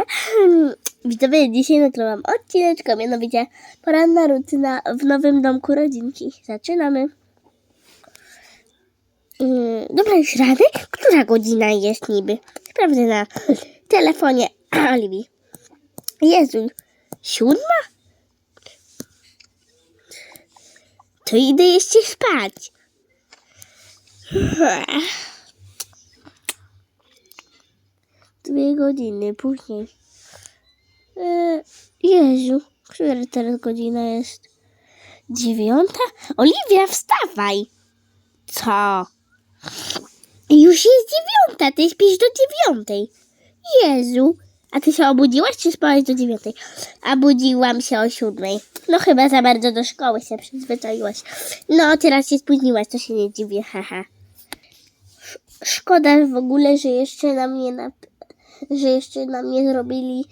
Widzowie, dzisiaj nagrałam odcineczkę, mianowicie poranna rutyna w nowym domku rodzinki. Zaczynamy. Yy, dobra, już? Która godzina jest niby? Sprawdzę na telefonie Oliwii. Jezu, siódma? To idę jeszcze spać. Dwie godziny później. E, Jezu, która teraz godzina jest? Dziewiąta? Oliwia, wstawaj! Co? Już jest dziewiąta, ty śpisz do dziewiątej. Jezu, a ty się obudziłaś czy spałaś do dziewiątej? A budziłam się o siódmej. No chyba za bardzo do szkoły się przyzwyczaiłaś. No, teraz się spóźniłaś, to się nie dziwię, haha. Sz- Szkoda w ogóle, że jeszcze na mnie nap- że jeszcze nam nie zrobili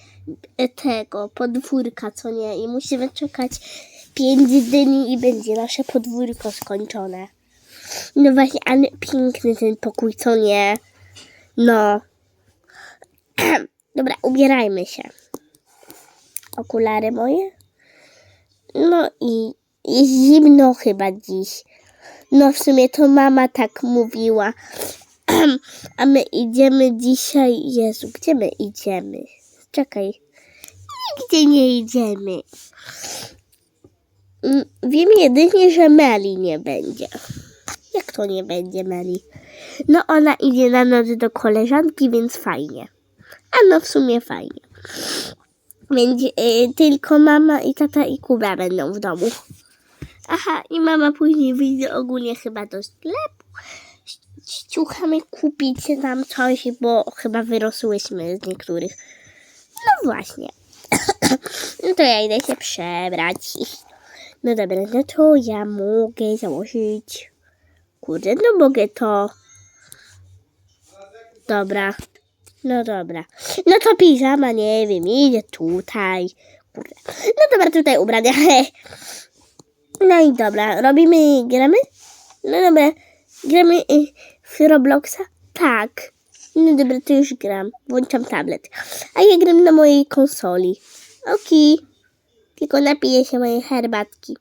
e, tego podwórka, co nie? I musimy czekać pięć dni i będzie nasze podwórko skończone. No właśnie, ale piękny ten pokój, co nie? No. Dobra, ubierajmy się. Okulary moje? No i jest zimno chyba dziś. No w sumie to mama tak mówiła. A my idziemy dzisiaj. Jezu, gdzie my idziemy? Czekaj. Nigdzie nie idziemy. Mm, Wiem jedynie, że Meli nie będzie. Jak to nie będzie Meli? No ona idzie na noc do koleżanki, więc fajnie. A no w sumie fajnie. Będzie y, tylko mama i tata i Kuba będą w domu. Aha, i mama później wyjdzie ogólnie chyba do sklepu. Ściuchamy kupić nam coś, bo chyba wyrosłyśmy z niektórych. No właśnie. no to ja idę się przebrać. No dobra, no to ja mogę założyć. Kurde, no mogę to. Dobra. No dobra. No to piżama, nie wiem, idzie tutaj. Kurde. No dobra, tutaj ubrania. No i dobra, robimy, gramy? No dobra, gramy w Robloxa? Tak. No dobra, to już gram. Włączam tablet. A ja gram na mojej konsoli. Okej. Tylko napiję się mojej herbatki.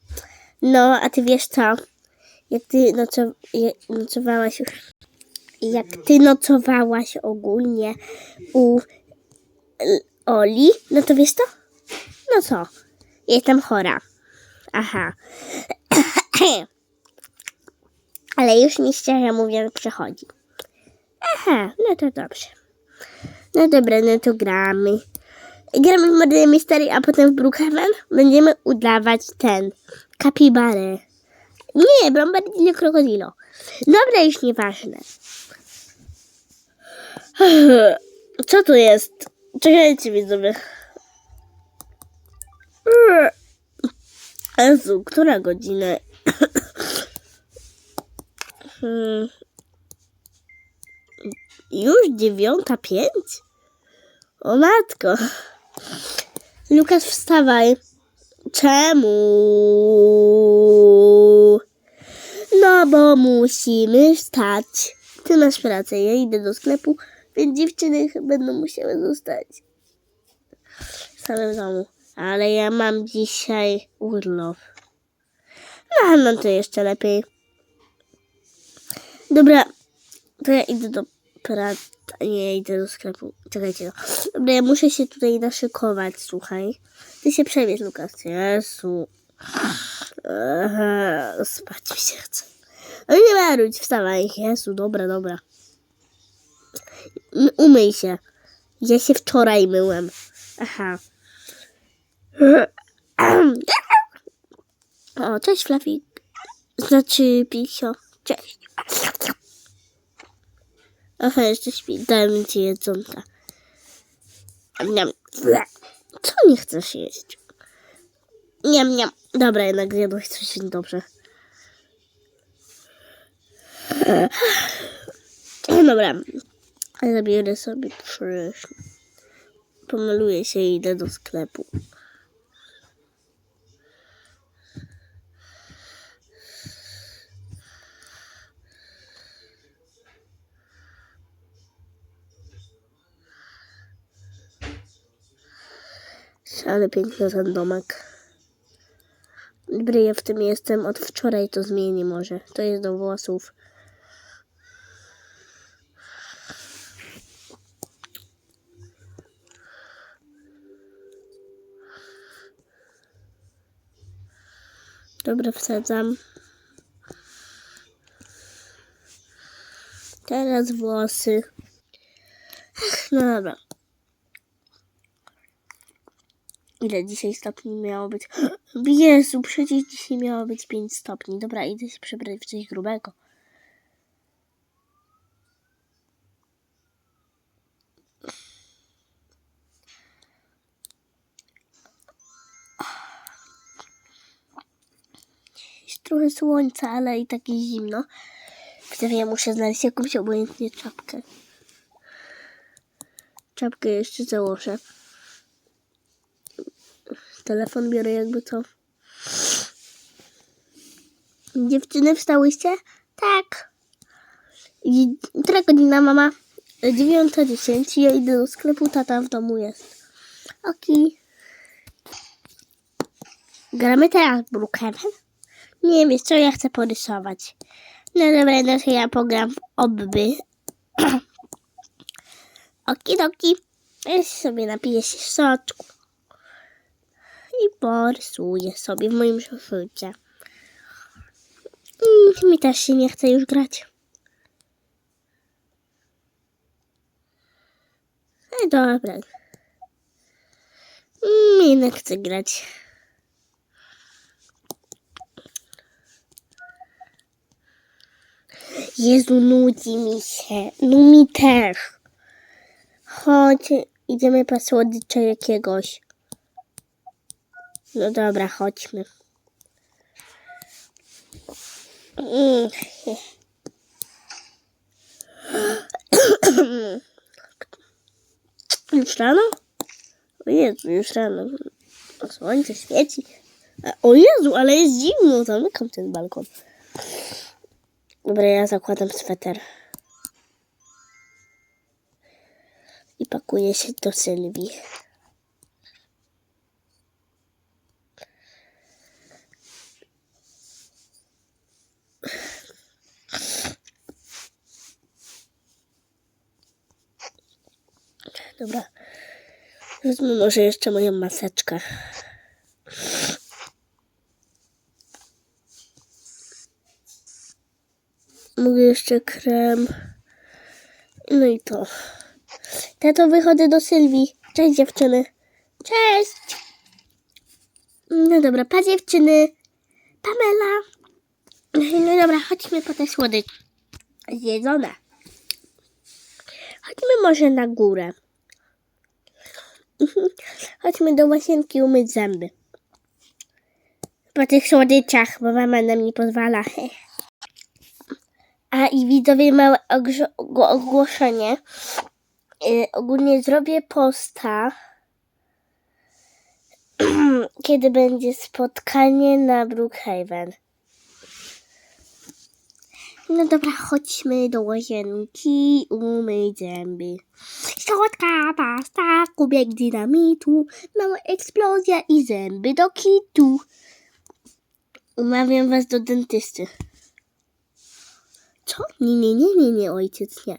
No, a ty wiesz co? Jak ty nocowałaś już jak ty nocowałaś ogólnie u Oli, no to wiesz to? No co? Jestem chora. Aha. Ale już mi szczerze mówiąc przechodzi. Aha, no to dobrze. No dobra, no to gramy. Gramy w Murder Mystery, a potem w Brookhaven będziemy udawać ten kapibarę. Nie, Bombardino Krokodilo. Dobra, już nieważne. Co to jest? Czekajcie widzowie. Jezu, która godzina? Hmm. Już dziewiąta pięć? O matko. Lukas, wstawaj. Czemu? No bo musimy wstać. Ty masz pracę, ja idę do sklepu, więc dziewczyny będą musiały zostać same w domu. Ale ja mam dzisiaj urlop. No, no to jeszcze lepiej. Dobra, to ja idę do pracy. Nie, idę do sklepu. Czekajcie. No. Dobra, ja muszę się tutaj naszykować, słuchaj. Ty się przewieź, Lukas. Jezu. Aha, spać mi się chce. No nie maruć, wstawaj. Jezu, dobra, dobra. Umyj się. Ja się wczoraj myłem. Aha. O, cześć Flafik. Znaczy Pisio. Cześć. Aha, jeszcze śpi. Dałem ci jedzonka. Niam. Co nie chcesz jeść? Niam, niam. Dobra, jednak zjadłeś coś dobrze. Dobra. Zabiorę sobie prysznic. Pomaluję się i idę do sklepu. Ale piękny ten domek. Dobry, w tym jestem. Od wczoraj to zmieni może. To jest do włosów. Dobra, wsadzam. Teraz włosy. No dobra. Ile dzisiaj stopni miało być? Jezu, przecież dzisiaj miało być 5 stopni. Dobra, idę się przebrać w coś grubego. Jest trochę słońca, ale i tak jest zimno. Wtedy ja muszę znaleźć jakąś obojętnie czapkę. Czapkę jeszcze założę. Telefon biorę jakby co. Dziewczyny, wstałyście? Tak. I która godzina, mama? 9.10. Ja idę do sklepu, tata w domu jest. Oki. Gramy teraz Brookhaven? Nie wiem, co ja chcę porysować. No dobra, no to ja pogram w obby. Okidoki. Ja sobie napiję się soczku. I porysuję sobie w moim zeszycie. Mm, Mi też się nie chce już grać. No dobra. Mm, Jednak chcę grać. Jezu, nudzi mi się. No mi też. Chodź, idziemy po słodycze jakiegoś. No dobra, chodźmy. Już rano? O Jezu, już rano. Słońce świeci. O Jezu, ale jest zimno. Zamykam ten balkon. Dobra, ja zakładam sweter. I pakuję się do Sylwii. Dobra. Wezmę może jeszcze moją maseczkę. Mogę jeszcze krem. No i to. Tato, wychodzę do Sylwii. Cześć dziewczyny. Cześć. No dobra, pa dziewczyny. Pamela. No dobra, chodźmy po te słodycz. Zjedzone. Chodźmy może na górę. Mhm. Chodźmy do łazienki umyć zęby. Po tych słodyczach, bo mama nam nie pozwala. A i widzowie małe ogłoszenie. Y, ogólnie zrobię posta, kiedy będzie spotkanie na Brookhaven. No dobra, chodźmy do łazienki, umyć zęby. Środka, pasta, kubek dynamitu, mała eksplozja i zęby do kitu. Umawiam was do dentysty. Co? Nie, nie, nie, nie, nie, ojciec, nie.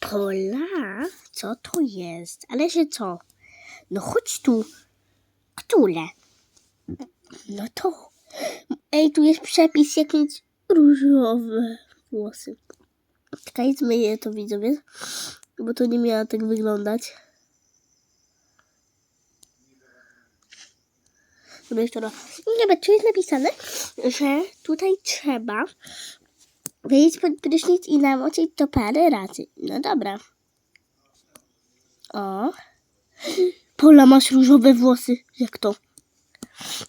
Pola? Co to jest? Ale że co? No chodź tu. Które? No to. Ej, tu jest przepis jakieś różowe włosy. Czekaj, zmyję to widzowie, bo to nie miało tak wyglądać. Dobra, jeszcze raz. Nie, tu jest napisane, że tutaj trzeba wyjść pod prysznic i namoczyć to parę razy. No dobra. O. Pola, masz różowe włosy. Jak to?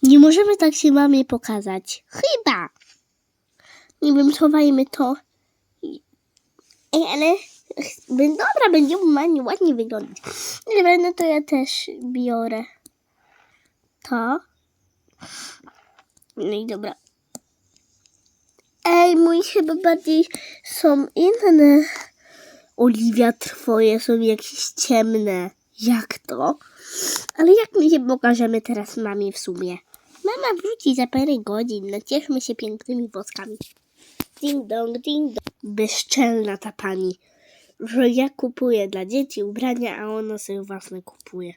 Nie możemy tak się mamie pokazać. Chyba. Nie wiem, schowajmy to. Ej, ale dobra, będzie mamie ładnie wyglądać. Dobra, no to ja też biorę to. No i dobra. Ej, mój chyba bardziej są inne Oliwia, twoje są jakieś ciemne. Jak to? Ale jak my się pokażemy teraz mamie w sumie? Mama wróci za parę godzin. Nacieszmy się pięknymi woskami. Ding dong, ding dong. Bezczelna ta pani. Że ja kupuję dla dzieci ubrania, a ona sobie własne kupuje.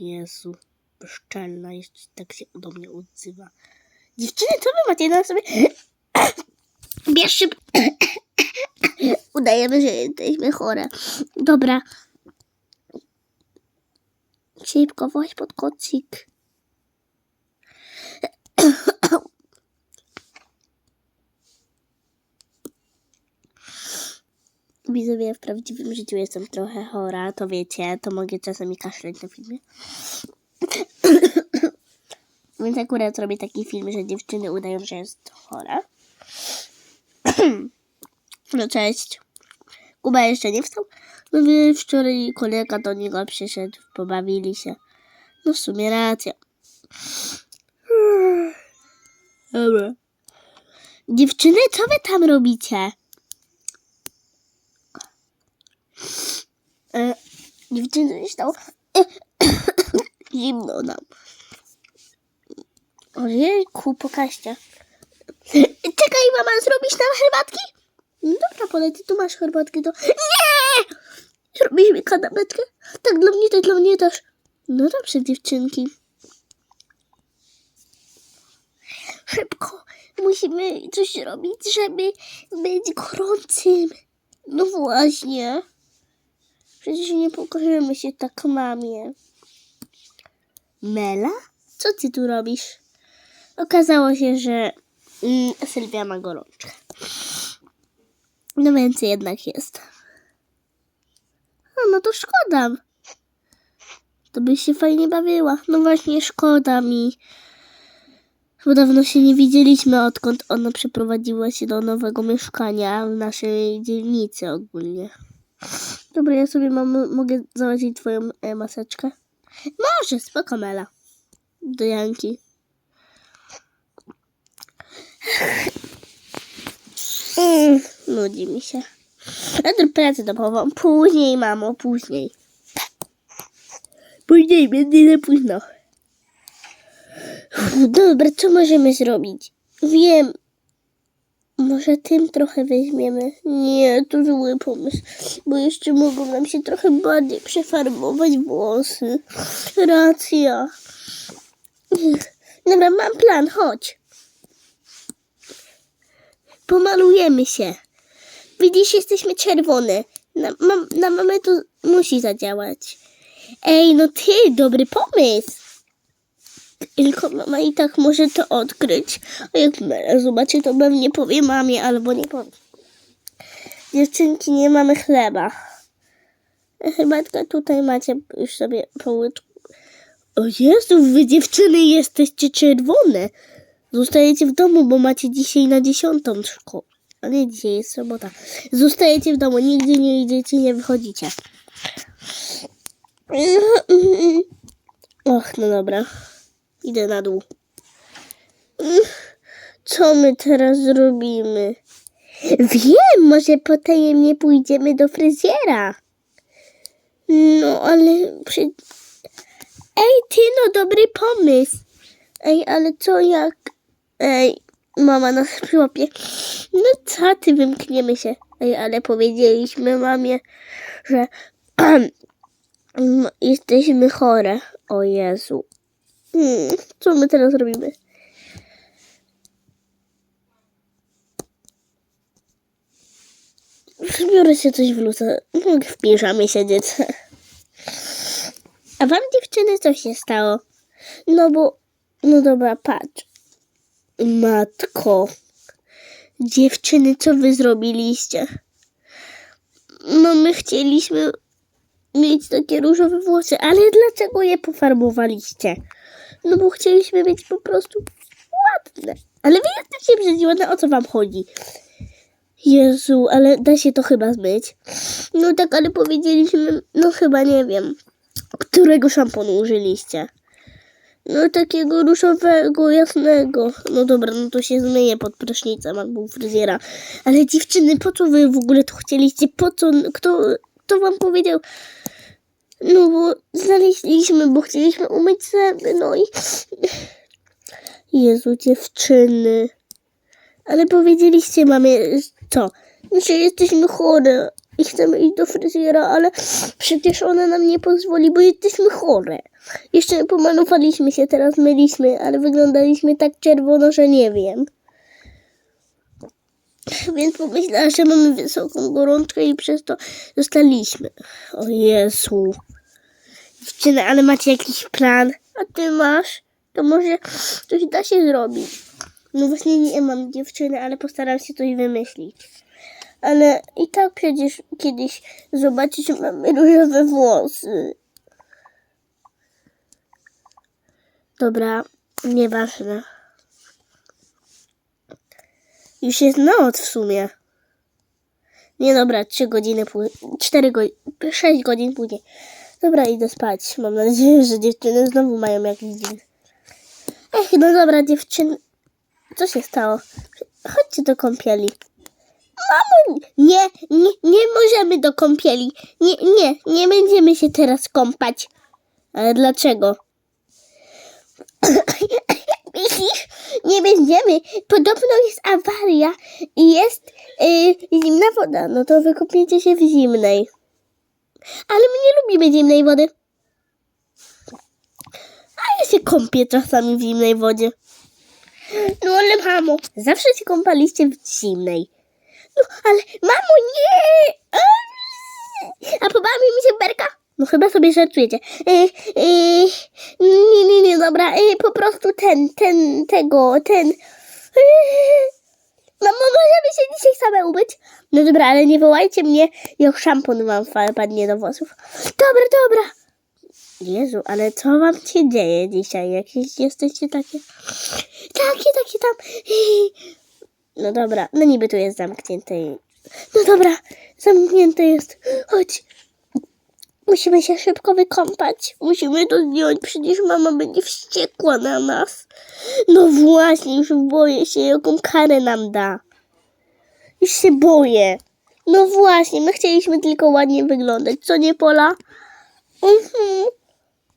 Jezu, bezczelna, jeszcze tak się do mnie odzywa. Dziewczyny, co wy macie na sobie? Bierz szybko. Udajemy, że jesteśmy chore. Dobra. Szybko, właśnie pod kocik. Widzowie, w prawdziwym życiu jestem trochę chora, to wiecie, to mogę czasami kaszleć na filmie. Więc akurat robię taki film, że dziewczyny udają, że jest chora. No cześć. Kuba jeszcze nie wstał. No wie, wczoraj kolega do niego przyszedł, pobawili się. No w sumie racja. Dobra. Dziewczyny, co wy tam robicie? E, dziewczyny stało. Zimno nam. Ojejku, pokażcie. Czekaj, mama, zrobisz nam herbatki? No dobra, Pole, ty tu masz herbatki, to... Nie! Zrobisz mi kanapeczkę? Tak, dla mnie, tak dla mnie też. No dobrze, dziewczynki. Szybko, musimy coś robić, żeby być gorącym. No właśnie. Przecież nie pokażemy się tak mamie. Mela? Co ty tu robisz? Okazało się, że mm, Sylwia ma gorączkę. No więc jednak jest. No, no to szkoda. To by się fajnie bawiła. No właśnie, szkoda mi. Bo dawno się nie widzieliśmy, odkąd ona przeprowadziła się do nowego mieszkania w naszej dzielnicy ogólnie. Dobra, ja sobie mam, mogę założyć twoją e, maseczkę? Może, spoko Mela. Do Janki. Mm, nudzi mi się. Jutro pracę domową. Później, mamo, później. Później, będzie późno. Dobra, co możemy zrobić? Wiem. Może tym trochę weźmiemy. Nie, to zły pomysł. Bo jeszcze mogą nam się trochę bardziej przefarbować włosy. Racja. Dobra, mam plan, chodź. Pomalujemy się. Widzisz, jesteśmy czerwone. Na, mam, na mamę to musi zadziałać. Ej, no ty, dobry pomysł. Tylko mama i tak może to odkryć. A jak zobaczy, to pewnie powie mamie albo nie powie. Dziewczynki, nie mamy chleba. Herbatka tutaj macie już sobie po łyczku. O Jezu, wy dziewczyny jesteście czerwone. Zostajecie w domu, bo macie dzisiaj na dziesiątą szkołę. A nie, dzisiaj jest sobota. Zostajecie w domu, nigdzie nie idziecie, nie wychodzicie. Och, no dobra. Idę na dół. Co my teraz zrobimy? Wiem, może potajemnie pójdziemy do fryzjera. No, ale przy... Ej, ty, no dobry pomysł. Ej, ale co jak... Ej, mama nas przyłapie. No co ty, wymkniemy się. Ej, ale powiedzieliśmy mamie, że jesteśmy chore. O Jezu. Hmm, co my teraz robimy? Biorę się coś w luzę. Mogę w piżamie siedzieć. A wam dziewczyny co się stało? No bo, no dobra, patrz. Matko. Dziewczyny, co wy zrobiliście? No my chcieliśmy mieć takie różowe włosy, ale dlaczego je pofarbowaliście? No bo chcieliśmy mieć po prostu ładne. Ale wy jesteście brzydzi o co wam chodzi? Jezu, ale da się to chyba zmyć. No tak, ale powiedzieliśmy, no chyba nie wiem, którego szamponu użyliście. No takiego różowego, jasnego. No dobra, no to się zmyje pod prysznicem albo fryzjera. Ale dziewczyny, po co wy w ogóle to chcieliście? Po co? Kto, kto wam powiedział? No bo znaleźliśmy, bo chcieliśmy umyć zęby, no i... Jezu, dziewczyny. Ale powiedzieliście mamie, co? Że jesteśmy chore i chcemy iść do fryzjera, ale przecież ona nam nie pozwoli, bo jesteśmy chore. Jeszcze pomalowaliśmy się, teraz myliśmy, ale wyglądaliśmy tak czerwono, że nie wiem. Więc pomyślała, że mamy wysoką gorączkę i przez to zostaliśmy. O Jezu. Dziewczyny, ale macie jakiś plan? A ty masz? To może coś da się zrobić. No właśnie nie mam dziewczyny, ale postaram się coś wymyślić. Ale i tak przecież kiedyś zobaczysz, że mamy różowe włosy. Dobra, nieważne. Już jest noc w sumie. Nie dobra, trzy godziny później, cztery godziny, sześć godzin później. Dobra, idę spać. Mam nadzieję, że dziewczyny znowu mają jakiś dzień. Ech, no dobra, dziewczyny. Co się stało? Chodźcie do kąpieli. Mamo, nie, nie, nie możemy do kąpieli. Nie, nie, nie będziemy się teraz kąpać. Ale dlaczego? Nie będziemy. Podobno jest awaria i jest yy, zimna woda. No to wykupiecie się w zimnej. Ale my nie lubimy zimnej wody. A ja się kąpię czasami w zimnej wodzie. No ale mamo, zawsze się kąpaliście w zimnej. No ale mamo, nie! A pobała mi się berka? No chyba sobie żartujecie. E, e, nie, nie, nie, dobra, e, po prostu ten, ten, tego, ten. E, mamo, możemy się dzisiaj same umyć? No dobra, ale nie wołajcie mnie, jak szampon wam padnie do włosów. Dobra, dobra. Jezu, ale co wam się dzieje dzisiaj? Jakieś jesteście takie... Takie, takie tam... No dobra, no niby tu jest zamknięte. No dobra, zamknięte jest. Chodź. Musimy się szybko wykąpać. Musimy to zdjąć, przecież mama będzie wściekła na nas. No właśnie, już boję się, jaką karę nam da. Już się boję. No właśnie, my chcieliśmy tylko ładnie wyglądać, co nie Pola? Mhm.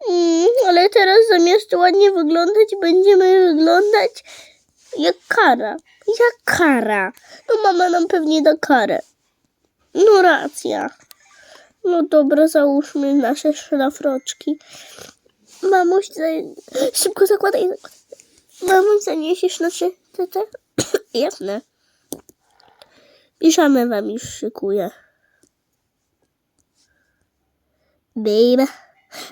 Mm, ale teraz zamiast ładnie wyglądać, będziemy wyglądać jak kara. Jak kara? No mama nam pewnie da karę. No racja. No dobra, załóżmy nasze szlafroczki. Mamuś, szybko zakładaj. Mamuś, zaniesiesz nasze te, te? Jasne. Piżamę wam już szykuję. Baby,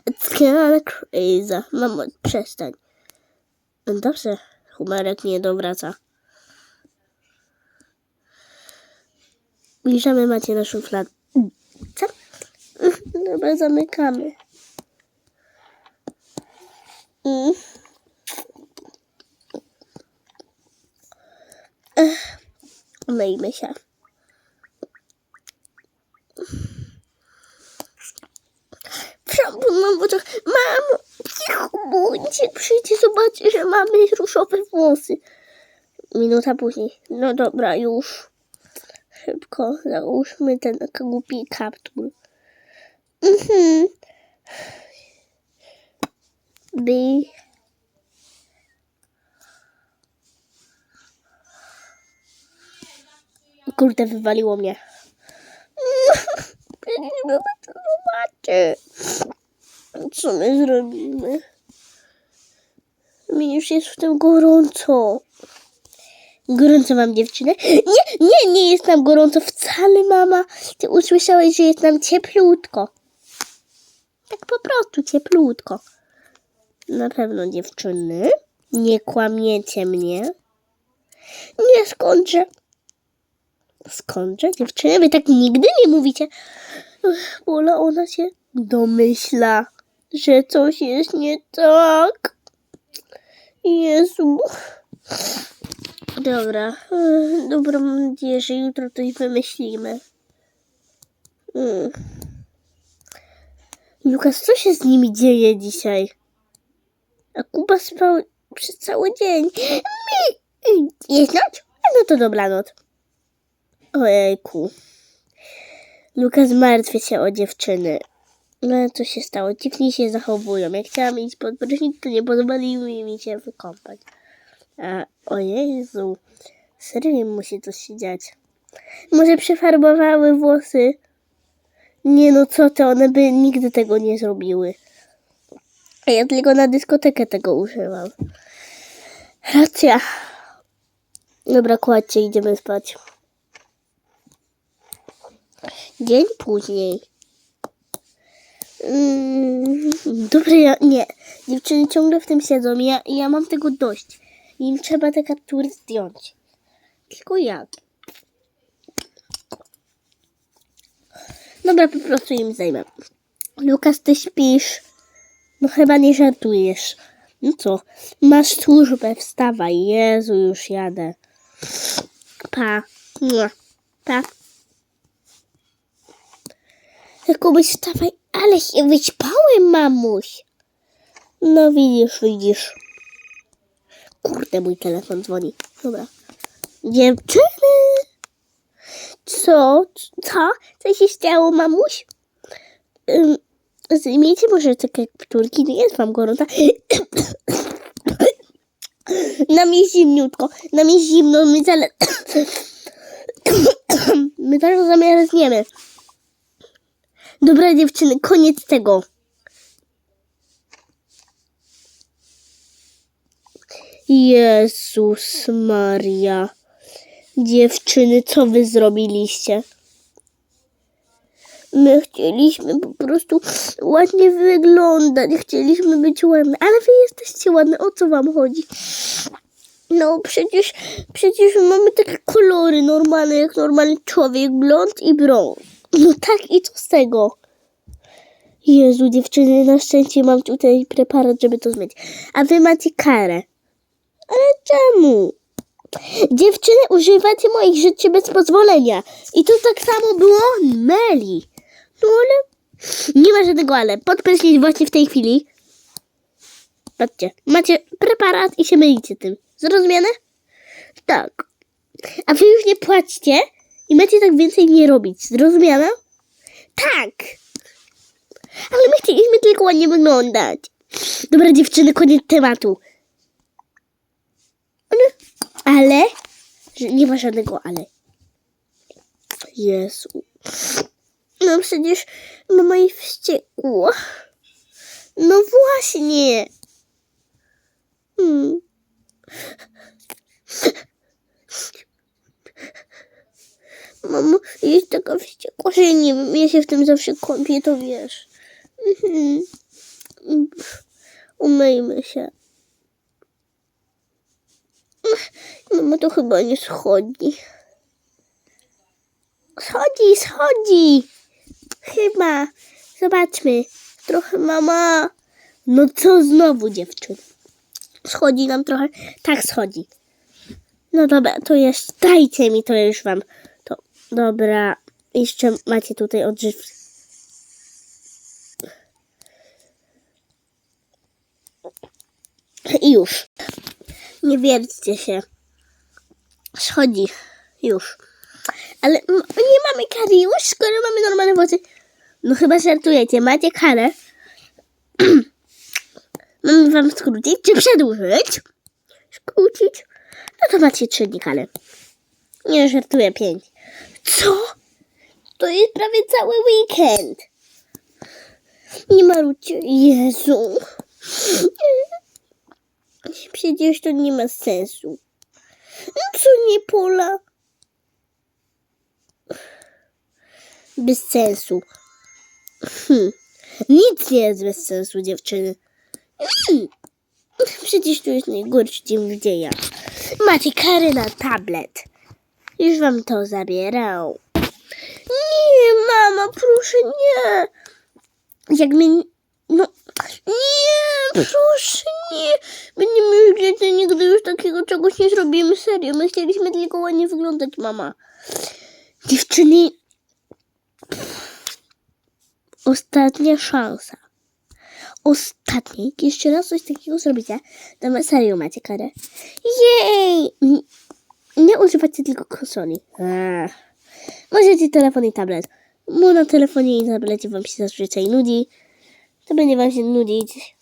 it's kinda crazy. Mamo, przestań. No Dobrze, Humarek nie dowraca. Piżamy macie na szuflad. Dobra, zamykamy. Mm. Ech, Myjmy się. Szampon mam w oczach. Mamo, cicho bądźcie. Przyjdźcie, zobaczcie, że mamy różowe włosy. Minuta później. No dobra, już. Szybko załóżmy ten głupi kaptur. Mhm. By. Kurde, wywaliło mnie. Nie mamy to zobaczy. Co my zrobimy? Mi już jest w tym gorąco. Gorąco mam dziewczynę? Nie, nie, nie jest nam gorąco wcale, mama. Ty usłyszałeś, że jest nam cieplutko. Tak po prostu cieplutko. Na pewno dziewczyny. Nie kłamiecie mnie. Nie skądże. Skądże? Dziewczyny, wy tak nigdy nie mówicie. Pola, ona się domyśla, że coś jest nie tak. Jezu. Dobra. Dobra, mam nadzieję, że jutro coś wymyślimy. Mm. Lukas, co się z nimi dzieje dzisiaj? A Kuba spał przez cały dzień. Jest noc? No to dobranoc. Ojejku. Lukas martwi się o dziewczyny. No co się stało? Dziwnie się zachowują. Jak chciałam iść pod prysznic, to nie pozwolili mi się wykąpać. A o Jezu. Serio musi coś się dziać. Może przefarbowały włosy? Nie no co ty, one by nigdy tego nie zrobiły. A ja tylko na dyskotekę tego używam. Racja. Dobra, kładźcie, idziemy spać. Dzień później. Mm, dobra, ja nie. Dziewczyny ciągle w tym siedzą. Ja, ja mam tego dość. Im trzeba te kaptury zdjąć. Tylko jak? Dobra, po prostu im zajmę. Lukas, ty śpisz? No chyba nie żartujesz. No co? Masz służbę, wstawaj. Jezu, już jadę. Pa. Mua. Pa. Jakobyś wstawaj, ale się wyćpałem, mamuś. No widzisz, widzisz. Kurde, mój telefon dzwoni. Dobra. Dziewczyny! Co? Co? Co się stało, mamuś? Ym, Zdejmijcie może te kapturki, nie jest wam gorąca. Nam jest zimniutko, nam jest zimno, my zaraz... my zaraz zamarzniemy. Dobra dziewczyny, koniec tego. Jezus Maria. Dziewczyny, co wy zrobiliście? My chcieliśmy po prostu ładnie wyglądać, chcieliśmy być ładne, ale wy jesteście ładne, o co wam chodzi? No przecież, przecież mamy takie kolory normalne, jak normalny człowiek, blond i brąz. No tak i co z tego? Jezu, dziewczyny, na szczęście mam tutaj preparat, żeby to zmienić. A wy macie karę. Ale czemu? Dziewczyny, używacie moich rzeczy bez pozwolenia. I to tak samo było Meli. No ale... Nie ma żadnego ale. Podprysznic właśnie w tej chwili. Patrzcie, macie preparat i się mylicie tym. Zrozumiane? Tak. A wy już nie płacicie i macie tak więcej nie robić. Zrozumiane? Tak. Ale my chcieliśmy tylko ładnie wyglądać. Dobra, dziewczyny, koniec tematu. Ale, nie ma żadnego ale. Jezu. No przecież mama jest wściekła. No właśnie. Hmm. Mamo, jest taka wściekła, że nie wiem, ja się w tym zawsze kąpię, to wiesz. Mhm. Umyjmy się. Mamo, to chyba nie schodzi. Schodzi, schodzi. Chyba. Zobaczmy. Trochę mama. No co znowu, dziewczyn? Schodzi nam trochę? Tak, schodzi. No dobra, to jest. Dajcie mi to już wam. To dobra. Jeszcze macie tutaj odżyw. I już. Nie wierćcie się. Schodzi. Już. Ale nie mamy kary już, skoro mamy normalne włosy. No chyba żartujecie. Macie karę. mamy wam skrócić czy przedłużyć? Skrócić? No to macie trzy dni kary. Nie żartuję, pięć. Co? To jest prawie cały weekend. Nie marudźcie. Jezu. Przecież to nie ma sensu. No co nie pola? Bez sensu. Hm. Nic nie jest bez sensu, dziewczyny. Przecież to jest najgorszy dzień w dziejach. Macie karę na tablet. Już wam to zabierał. Nie, mama, proszę nie. Jak mnie... No, nie, proszę nie. Będziemy już dzieci, nigdy już takiego czegoś nie zrobimy. Serio, my chcieliśmy tylko ładnie wyglądać, mama. Dziewczyny, ostatnia szansa. ostatniej, jak jeszcze raz coś takiego zrobicie, to ma- serio macie karę. Jej! Nie używacie tylko konsoli. Ech. Możecie telefon i tablet. Bo na telefonie i tablecie wam się zazwyczaj nudzi. To będzie wam się nudzić.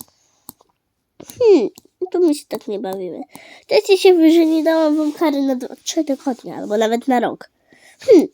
Hmm, to my się tak nie bawimy. Chcecie się, że nie dałam wam kary na dwa- trzy tygodnie, albo nawet na rok. Hmm,